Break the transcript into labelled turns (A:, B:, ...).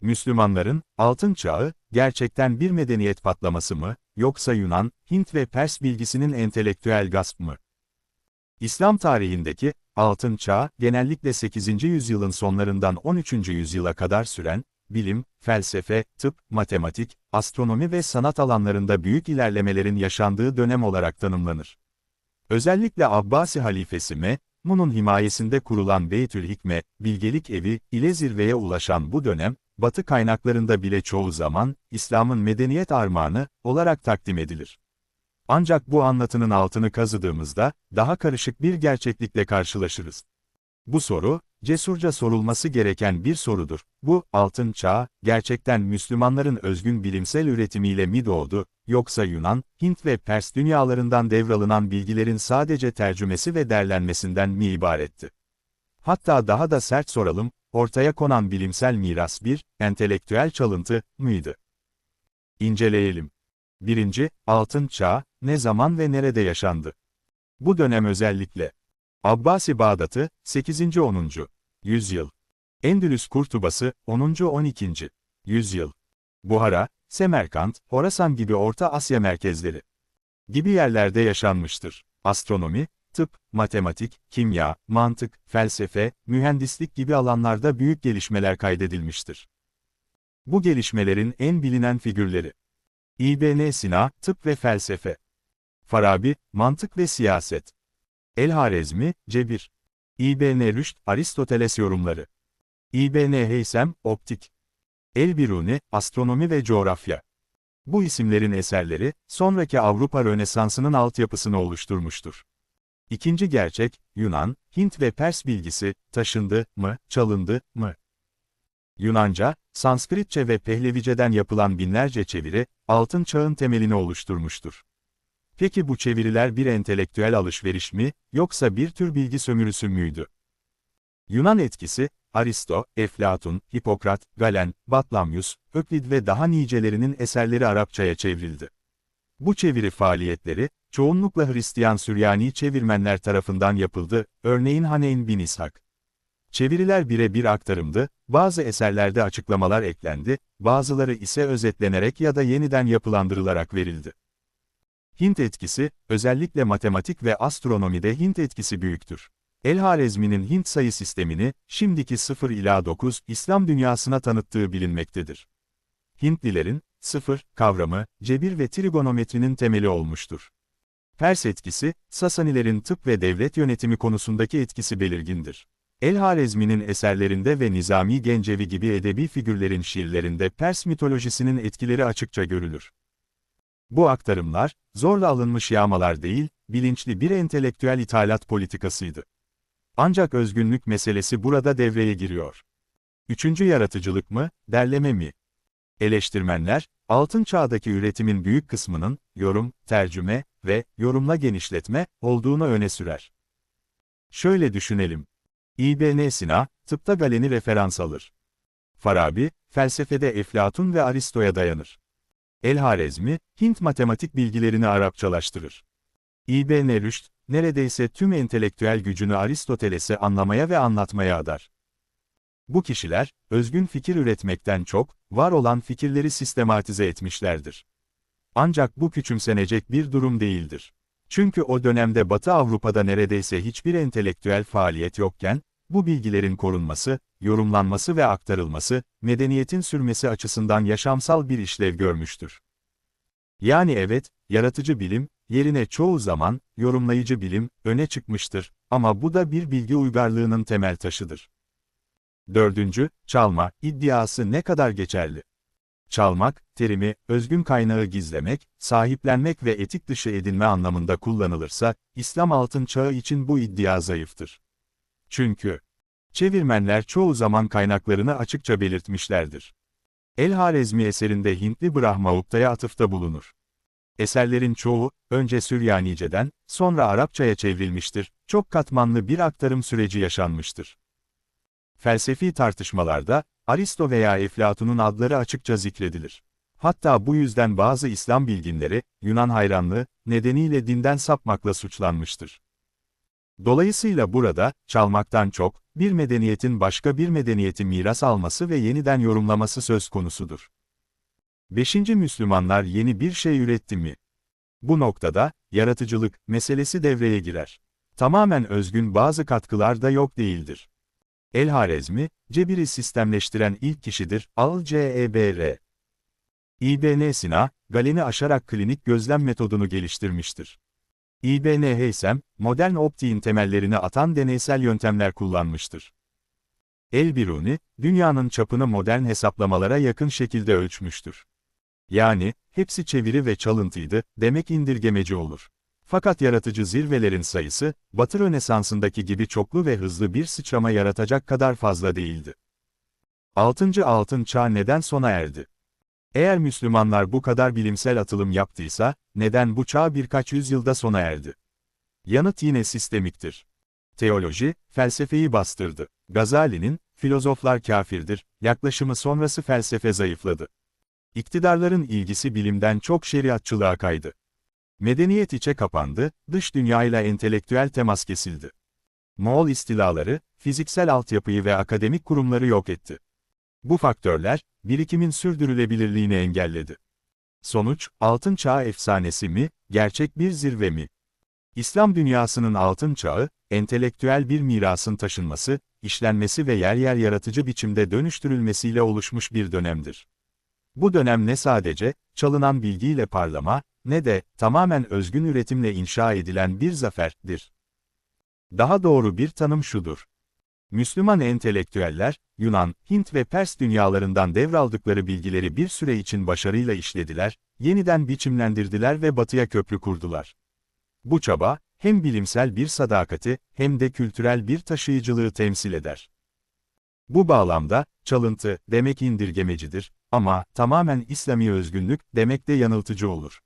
A: Müslümanların, altın çağı, gerçekten bir medeniyet patlaması mı, yoksa Yunan, Hint ve Pers bilgisinin entelektüel gasp mı? İslam tarihindeki, altın çağ, genellikle 8. yüzyılın sonlarından 13. yüzyıla kadar süren, bilim, felsefe, tıp, matematik, astronomi ve sanat alanlarında büyük ilerlemelerin yaşandığı dönem olarak tanımlanır. Özellikle Abbasi halifesi M, Mun'un himayesinde kurulan Beytül Hikme, bilgelik evi, ile zirveye ulaşan bu dönem, Batı kaynaklarında bile çoğu zaman, İslam'ın medeniyet armağanı, olarak takdim edilir. Ancak bu anlatının altını kazıdığımızda, daha karışık bir gerçeklikle karşılaşırız. Bu soru, cesurca sorulması gereken bir sorudur. Bu, altın çağ, gerçekten Müslümanların özgün bilimsel üretimiyle mi doğdu, yoksa Yunan, Hint ve Pers dünyalarından devralınan bilgilerin sadece tercümesi ve derlenmesinden mi ibaretti? Hatta daha da sert soralım, ortaya konan bilimsel miras bir, entelektüel çalıntı, mıydı? İnceleyelim. 1. Altın Çağ, ne zaman ve nerede yaşandı? Bu dönem özellikle Abbasi Bağdat'ı, 8. 10. yüzyıl. Endülüs Kurtubası, 10. 12. yüzyıl. Buhara, Semerkant, Horasan gibi Orta Asya merkezleri gibi yerlerde yaşanmıştır. Astronomi, tıp, matematik, kimya, mantık, felsefe, mühendislik gibi alanlarda büyük gelişmeler kaydedilmiştir. Bu gelişmelerin en bilinen figürleri İbn Sina, tıp ve felsefe. Farabi, mantık ve siyaset. El-Harezmi, cebir. İbn Rüşd, Aristoteles yorumları. İbn Heysem, optik. El-Biruni, astronomi ve coğrafya. Bu isimlerin eserleri, sonraki Avrupa Rönesansı'nın altyapısını oluşturmuştur. İkinci gerçek, Yunan, Hint ve Pers bilgisi, taşındı mı, çalındı mı? Yunanca, Sanskritçe ve Pehlevice'den yapılan binlerce çeviri, altın çağın temelini oluşturmuştur. Peki bu çeviriler bir entelektüel alışveriş mi, yoksa bir tür bilgi sömürüsü müydü? Yunan etkisi, Aristo, Eflatun, Hipokrat, Galen, Batlamyus, Öklid ve daha nicelerinin eserleri Arapçaya çevrildi. Bu çeviri faaliyetleri, çoğunlukla Hristiyan Süryani çevirmenler tarafından yapıldı, örneğin Haneyn bin İshak. Çeviriler birebir aktarımdı, bazı eserlerde açıklamalar eklendi, bazıları ise özetlenerek ya da yeniden yapılandırılarak verildi. Hint etkisi, özellikle matematik ve astronomide Hint etkisi büyüktür. El-Harezmi'nin Hint sayı sistemini, şimdiki 0 ila 9, İslam dünyasına tanıttığı bilinmektedir. Hintlilerin, sıfır, kavramı, cebir ve trigonometrinin temeli olmuştur. Pers etkisi, Sasanilerin tıp ve devlet yönetimi konusundaki etkisi belirgindir. El-Harezmi'nin eserlerinde ve Nizami Gencevi gibi edebi figürlerin şiirlerinde Pers mitolojisinin etkileri açıkça görülür. Bu aktarımlar, zorla alınmış yağmalar değil, bilinçli bir entelektüel ithalat politikasıydı. Ancak özgünlük meselesi burada devreye giriyor. Üçüncü yaratıcılık mı, derleme mi? Eleştirmenler, altın çağdaki üretimin büyük kısmının, yorum, tercüme ve yorumla genişletme olduğunu öne sürer. Şöyle düşünelim. İbn Sina, tıpta Galen'i referans alır. Farabi, felsefede Eflatun ve Aristo'ya dayanır. El-Harezmi, Hint matematik bilgilerini Arapçalaştırır. İbn Rüşd, neredeyse tüm entelektüel gücünü Aristoteles'e anlamaya ve anlatmaya adar. Bu kişiler, özgün fikir üretmekten çok, var olan fikirleri sistematize etmişlerdir. Ancak bu küçümsenecek bir durum değildir. Çünkü o dönemde Batı Avrupa'da neredeyse hiçbir entelektüel faaliyet yokken, bu bilgilerin korunması, yorumlanması ve aktarılması, medeniyetin sürmesi açısından yaşamsal bir işlev görmüştür. Yani evet, yaratıcı bilim, yerine çoğu zaman, yorumlayıcı bilim, öne çıkmıştır, ama bu da bir bilgi uygarlığının temel taşıdır. Dördüncü, çalma, iddiası ne kadar geçerli? Çalmak, terimi, özgün kaynağı gizlemek, sahiplenmek ve etik dışı edinme anlamında kullanılırsa, İslam altın çağı için bu iddia zayıftır. Çünkü, çevirmenler çoğu zaman kaynaklarını açıkça belirtmişlerdir. El-Harezmi eserinde Hintli Brahmaupta'ya atıfta bulunur. Eserlerin çoğu, önce Süryanice'den, sonra Arapçaya çevrilmiştir, çok katmanlı bir aktarım süreci yaşanmıştır. Felsefi tartışmalarda, Aristo veya Eflatun'un adları açıkça zikredilir. Hatta bu yüzden bazı İslam bilginleri, Yunan hayranlığı, nedeniyle dinden sapmakla suçlanmıştır. Dolayısıyla burada, çalmaktan çok, bir medeniyetin başka bir medeniyeti miras alması ve yeniden yorumlaması söz konusudur. 5. Müslümanlar yeni bir şey üretti mi? Bu noktada, yaratıcılık meselesi devreye girer. Tamamen özgün bazı katkılar da yok değildir. El-Harezmi, cebiri sistemleştiren ilk kişidir, Al-Cebr. İbn Sina, galeni aşarak klinik gözlem metodunu geliştirmiştir. İbn Heysem, modern optiğin temellerini atan deneysel yöntemler kullanmıştır. El-Biruni, dünyanın çapını modern hesaplamalara yakın şekilde ölçmüştür. Yani, hepsi çeviri ve çalıntıydı, demek indirgemeci olur. Fakat yaratıcı zirvelerin sayısı, Batı Rönesansı'ndaki gibi çoklu ve hızlı bir sıçrama yaratacak kadar fazla değildi. 6. Altın Çağ neden sona erdi? Eğer Müslümanlar bu kadar bilimsel atılım yaptıysa, neden bu çağ birkaç yüzyılda sona erdi? Yanıt yine sistemiktir. Teoloji, felsefeyi bastırdı. Gazali'nin, filozoflar kafirdir, yaklaşımı sonrası felsefe zayıfladı. İktidarların ilgisi bilimden çok şeriatçılığa kaydı. Medeniyet içe kapandı, dış dünyayla entelektüel temas kesildi. Moğol istilaları, fiziksel altyapıyı ve akademik kurumları yok etti. Bu faktörler, birikimin sürdürülebilirliğini engelledi. Sonuç, altın çağ efsanesi mi, gerçek bir zirve mi? İslam dünyasının altın çağı, entelektüel bir mirasın taşınması, işlenmesi ve yer yer yaratıcı biçimde dönüştürülmesiyle oluşmuş bir dönemdir. Bu dönem ne sadece, çalınan bilgiyle parlama, ne de, tamamen özgün üretimle inşa edilen bir zaferdir. Daha doğru bir tanım şudur. Müslüman entelektüeller, Yunan, Hint ve Pers dünyalarından devraldıkları bilgileri bir süre için başarıyla işlediler, yeniden biçimlendirdiler ve batıya köprü kurdular. Bu çaba, hem bilimsel bir sadakati, hem de kültürel bir taşıyıcılığı temsil eder. Bu bağlamda, çalıntı, demek indirgemecidir, ama, tamamen İslami özgünlük, demek de yanıltıcı olur.